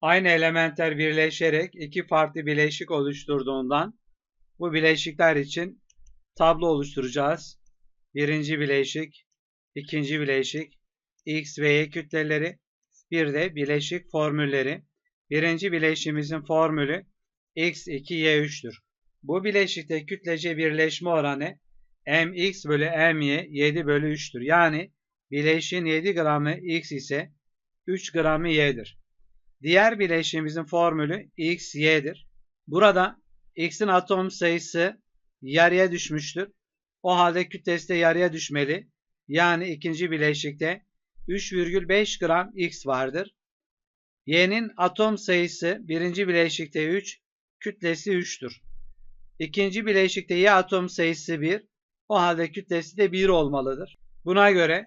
Aynı elementler birleşerek iki farklı bileşik oluşturduğundan bu bileşikler için tablo oluşturacağız. Birinci bileşik, ikinci bileşik, x ve y kütleleri, bir de bileşik formülleri. Birinci bileşiğimizin formülü x2 y3'tür. Bu bileşikte kütlece birleşme oranı mx bölü my 7 bölü 3'tür. Yani bileşiğin 7 gramı x ise 3 gramı y'dir. Diğer bileşiğimizin formülü x y'dir. Burada x'in atom sayısı yarıya düşmüştür. O halde kütlesi de yarıya düşmeli. Yani ikinci bileşikte 3,5 gram x vardır. Y'nin atom sayısı birinci bileşikte 3, kütlesi 3'tür. İkinci bileşikte Y atom sayısı 1, o halde kütlesi de 1 olmalıdır. Buna göre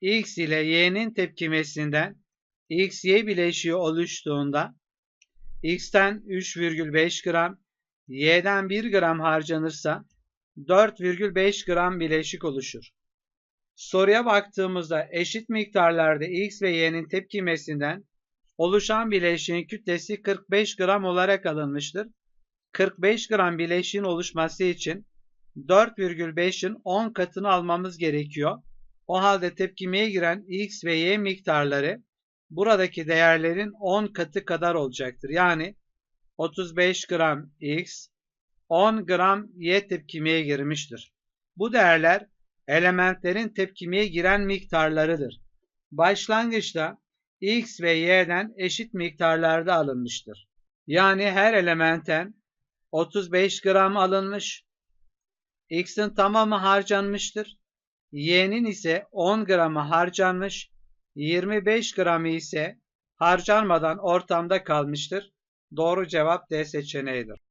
X ile Y'nin tepkimesinden X, Y bileşiği oluştuğunda X'ten 3,5 gram, Y'den 1 gram harcanırsa 4,5 gram bileşik oluşur. Soruya baktığımızda eşit miktarlarda X ve Y'nin tepkimesinden oluşan bileşiğin kütlesi 45 gram olarak alınmıştır. 45 gram bileşiğin oluşması için 4,5'in 10 katını almamız gerekiyor. O halde tepkimeye giren X ve Y miktarları buradaki değerlerin 10 katı kadar olacaktır. Yani 35 gram X, 10 gram Y tepkimeye girmiştir. Bu değerler elementlerin tepkimeye giren miktarlarıdır. Başlangıçta X ve Y'den eşit miktarlarda alınmıştır. Yani her elementen 35 gram alınmış, X'in tamamı harcanmıştır. Y'nin ise 10 gramı harcanmış, 25 gramı ise harcanmadan ortamda kalmıştır. Doğru cevap D seçeneğidir.